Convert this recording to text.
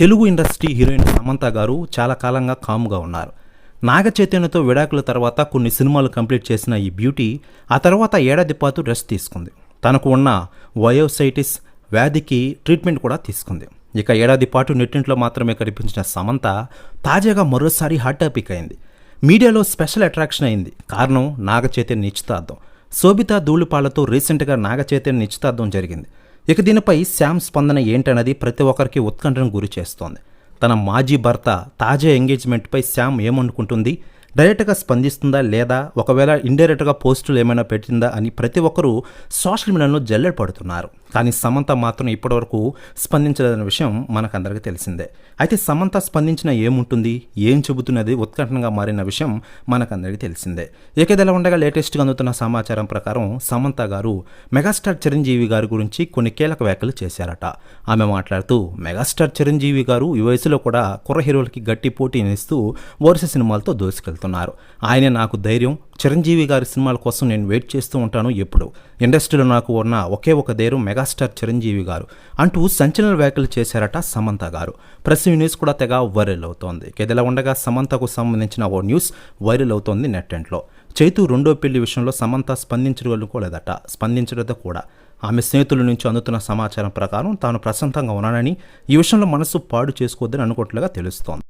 Telugu industry heroine Samantha గారు చాలా కాలంగా కాముగా ఉన్నారు. నాగ చైతన్యతో విడాకుల తర్వాత కొన్ని సినిమాలు కంప్లీట్ చేసిన ఈ బ్యూటీ ఆ తర్వాత ఏడాది పాటు రెస్ట్ తీసుకుంది. తనకు ఉన్న వయోసైటిస్ వ్యాధికి ట్రీట్మెంట్ కూడా తీసుకుంది. ఇక ఏడాది పాటు నెట్టింట్లో మాత్రమే కనిపించిన సమంత తాజాగా మరోసారి హాట్ టాపిక్ అయింది. మీడియాలో స్పెషల్ అట్రాక్షన్ అయింది. కారణం నాగ చైతన్య నిశ్చితార్థం. శోభితా ధూళిపాలతో రీసెంట్గా నాగ చైతన్య నిశ్చితార్థం జరిగింది. ఇక దీనిపై శామ్ స్పందన ఏంటన్నది ప్రతి ఒక్కరికి ఉత్కంఠను గురి చేస్తోంది. తన మాజీ భర్త తాజా ఎంగేజ్మెంట్పై శామ్ ఏమనుకుంటుంది? డైరెక్ట్గా స్పందిస్తుందా లేదా? ఒకవేళ ఇండైరెక్ట్గా పోస్టులు ఏమైనా పెట్టిందా అని ప్రతి ఒక్కరూ సోషల్ మీడియాలో జల్లెడ పడుతున్నారు. కానీ సమంత మాత్రం ఇప్పటివరకు స్పందించలేదన్న విషయం మనకందరికీ తెలిసిందే. అయితే సమంత స్పందించిన ఏముంటుంది? ఏం చెబుతున్నది? ఉత్కంఠంగా మారిన విషయం మనకందరికీ తెలిసిందే. ఏకేదలా ఉండగా లేటెస్ట్గా అందుతున్న సమాచారం ప్రకారం సమంత గారు మెగాస్టార్ చిరంజీవి గారి గురించి కొన్ని కీలక వ్యాఖ్యలు చేశారట. ఆమె మాట్లాడుతూ మెగాస్టార్ చిరంజీవి గారు ఈ వయసులో కూడా కుర్ర హీరోలకి గట్టి పోటీనిస్తూ వరుస సినిమాలతో దోసుకెళ్తున్నారు. ఆయనే నాకు ధైర్యం చిరంజీవి గారి సినిమాల కోసం నేను వెయిట్ చేస్తూ ఉంటాను ఎప్పుడు. ఇండస్ట్రీలో నాకు ఉన్న ఒకే ఒక దేరు మెగాస్టార్ చిరంజీవి గారు. అంటూ సంచలన వ్యాఖ్యలు చేశారట సమంత గారు. ప్రెస్ న్యూస్ కూడా తెగ వైరల్ అవుతోంది. ఇదిలా ఉండగా సమంతకు సంబంధించిన ఓ న్యూస్ వైరల్ అవుతోంది నెట్టెంట్లో. చైతు రెండో పెళ్ళి విషయంలో సమంత స్పందించగలుకోలేదట స్పందించడంతో కూడా. ఆమె స్నేహితుల నుంచి అందుతున్న సమాచారం ప్రకారం తాను ప్రశాంతంగా ఉన్నానని ఈ విషయంలో మనసు పాడు చేసుకోవద్దని అనుకోవట్లుగా తెలుస్తోంది.